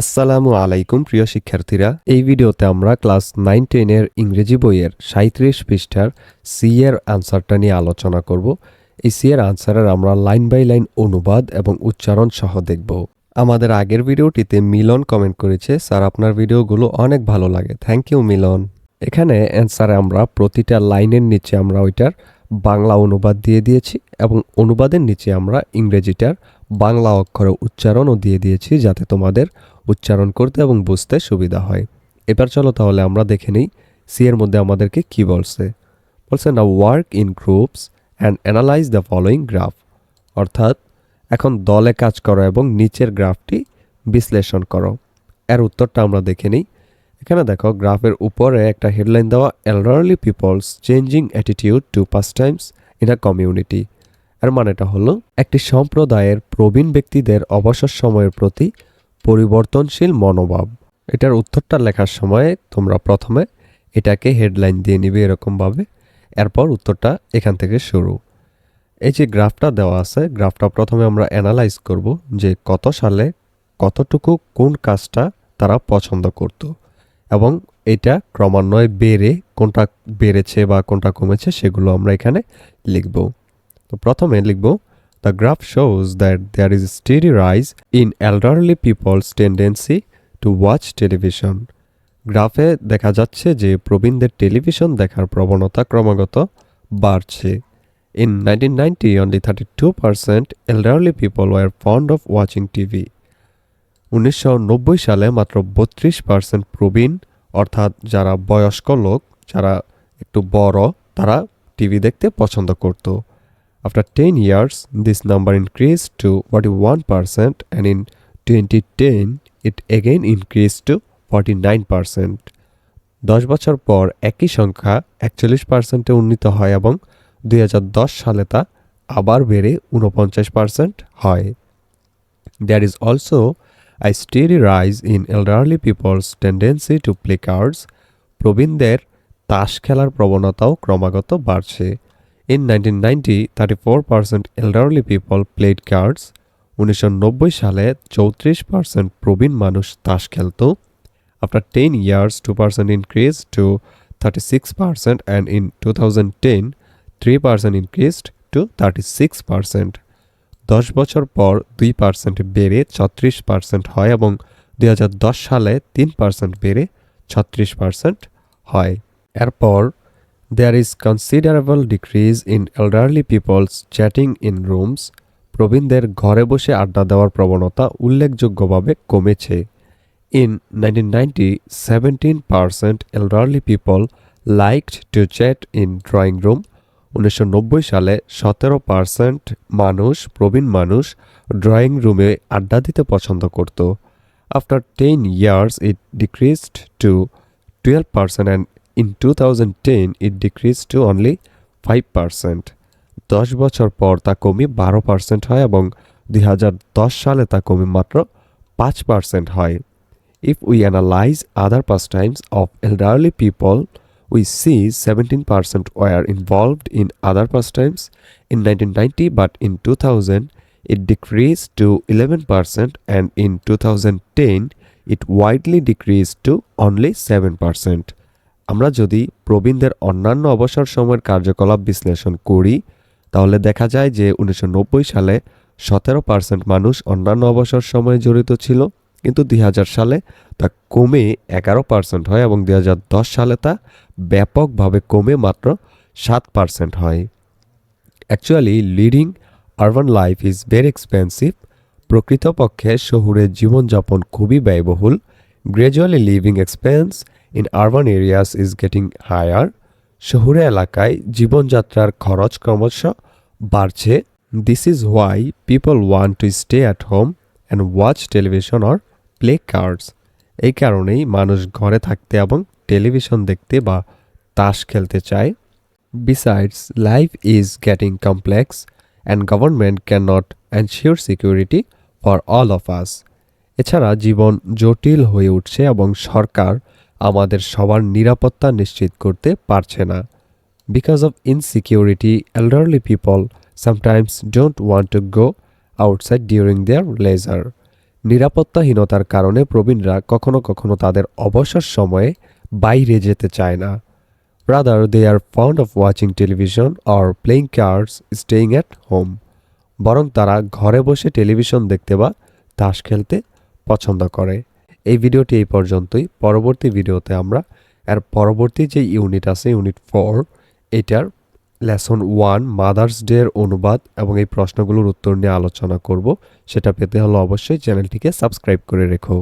আসসালামু আলাইকুম, প্রিয় শিক্ষার্থীরা। এই ভিডিওতে আমরা ক্লাস নাইন টেনের ইংরেজি বইয়ের সাঁত্রিশ পৃষ্ঠার সি এর আনসারটা নিয়ে আলোচনা করব। এই সি এর আনসারের আমরা লাইন বাই লাইন অনুবাদ এবং উচ্চারণ সহ দেখব। আমাদের আগের ভিডিওটিতে মিলন কমেন্ট করেছে, স্যার, আপনার ভিডিওগুলো অনেক ভালো লাগে। Thank you, Milan. এখানে অ্যান্সারে আমরা প্রতিটা লাইনের নিচে আমরা ওইটার বাংলা অনুবাদ দিয়ে দিয়েছি এবং অনুবাদের নিচে আমরা ইংরেজিটার বাংলা অক্ষরে উচ্চারণও দিয়ে দিয়েছি যাতে তোমাদের উচ্চারণ করতে এবং বুঝতে সুবিধা হয়। এবার চলো তাহলে আমরা দেখে নিই সি এর মধ্যে আমাদেরকে কি বলছে। বলছে না work in groups and analyse the following graph অর্থাৎ, এখন দলে কাজ করো এবং নিচের গ্রাফটি বিশ্লেষণ করো। এর উত্তরটা আমরা দেখে নিই। এখানে দেখো, গ্রাফের উপরে একটা হেডলাইন দেওয়া elderly people's changing attitude to pastimes in a community এর মানেটা হলো, একটি সম্প্রদায়ের প্রবীণ ব্যক্তিদের অবসর সময়ের প্রতি পরিবর্তনশীল মনোভাব। এটার উত্তরটা লেখার সময় তোমরা প্রথমে এটাকে হেডলাইন দিয়ে নিবে এরকমভাবে। এরপর উত্তরটা এখান থেকে শুরু। এই যে গ্রাফটা দেওয়া আছে, গ্রাফটা প্রথমে আমরা অ্যানালাইজ করব যে কত সালে কতটুকু কোন কাজটা তারা পছন্দ করত এবং এটা ক্রমান্বয়ে বেড়ে কোনটা বেড়েছে বা কোনটা কমেছে সেগুলো আমরা এখানে লিখব। তো প্রথমে লিখব the graph shows that there is steady rise in elderly people's tendency to watch television গ্রাফে দেখা যাচ্ছে যে প্রবীণদের টেলিভিশন দেখার প্রবণতা ক্রমাগত বাড়ছে। In nineteen ninety only thirty two percent elderly people were fond of watching TV উনিশশো নব্বই সালে মাত্র বত্রিশ পার্সেন্ট প্রবীণ, অর্থাৎ যারা বয়স্ক লোক, যারা একটু বড়, তারা টিভি দেখতে পছন্দ করত। Increase to forty one percent and in twenty ten it again increase to forty nine percent দশ বছর পর একই সংখ্যা একচল্লিশ পার্সেন্টে উন্নীত হয় এবং দু হাজার দশ সালে তা আবার বেড়ে ঊনপঞ্চাশ পার্সেন্ট হয়। There is also a steady rise in elderly people's tendency to play cards প্রবীণদের তাস খেলার প্রবণতাও ক্রমাগত বাড়ছে। In nineteen ninety thirty four percent elderly people played cards উনিশশো সালে চৌত্রিশ পার্সেন্ট প্রবীণ মানুষ তাস খেলত। After ten years two percent increase to thirty six percent and in two thousand ten three percent increased to thirty six percent দশ বছর পর দুই পার্সেন্ট বেড়ে ছত্রিশ পার্সেন্ট হয় এবং দু হাজার দশ সালে তিন পার্সেন্ট বেড়ে ছত্রিশ পার্সেন্ট হয়। এরপর there is considerable decrease in elderly people's chatting in rooms প্রবীণদের ঘরে বসে আড্ডা দেওয়ার প্রবণতা উল্লেখযোগ্যভাবে কমেছে। In nineteen ninety percent elderly people liked to chat in drawing room উনিশশো নব্বই সালে সতেরো পার্সেন্ট মানুষ, প্রবীণ মানুষ ড্রয়িং রুমে আড্ডা দিতে পছন্দ করত। After ten years it decreased to twelve percent and in two thousand ten it decrease to only five percent দশ বছর পর তা কমে বারো পার্সেন্ট হয় এবং দুই হাজার দশ সালে তা কমে মাত্র পাঁচ পার্সেন্ট হয়। If we analyse other pastimes of elderly people we see 17% were involved in other pastimes in 1990 but in 2000 it decreased to 11% and in 2010 it widely decreased to only 7% আমরা যদি প্রবীণদের অন্যান্য অবসর সময়ের কার্যকলাপ বিশ্লেষণ করি, তাহলে দেখা যায় যে উনিশশো নব্বই সালে সতেরো পার্সেন্ট মানুষ অন্যান্য অবসর সময়ে জড়িত ছিল, কিন্তু দুই হাজার সালে তা কমে এগারো পার্সেন্ট হয় এবং দু হাজার দশ সালে তা ব্যাপকভাবে কমে মাত্র সাত পার্সেন্ট হয়। Actually leading urban life is very expensive প্রকৃতপক্ষে শহুরে জীবনযাপন খুবই ব্যয়বহুল। Gradually living expense in urban areas is getting higher শহুরে এলাকায় জীবনযাত্রার খরচ ক্রমশ বাড়ছে। This is why people want to stay at home and watch television or play cards এই কারণেই মানুষ ঘরে থাকতে এবং টেলিভিশন দেখতে বা তাস খেলতে চায়। Besides life is getting complex and government can not ensure security for all of us এছাড়া জীবন জটিল হয়ে উঠছে এবং সরকার আমাদের সবার নিরাপত্তা নিশ্চিত করতে পারছে না। Because of insecurity elderly people sometimes don't want to go outside during their leisure নিরাপত্তাহীনতার কারণে প্রবীণরা কখনো কখনো তাদের অবসর সময়ে বাইরে যেতে চায় না। Rather they are fond of watching television or playing cards staying at home বরং তারা ঘরে বসে টেলিভিশন দেখতে বা তাস খেলতে পছন্দ করে। এই ভিডিওটি এই পর্যন্তই। পরবর্তী ভিডিওতে আমরা এর পরবর্তী যে ইউনিট আছে, ইউনিট ফোর, এটার লেসন ওয়ান, মাদার্স ডে এর অনুবাদ এবং এই প্রশ্নগুলোর উত্তর নিয়ে আলোচনা করব। সেটা পেতে হলে অবশ্যই চ্যানেলটিকে সাবস্ক্রাইব করে রেখো।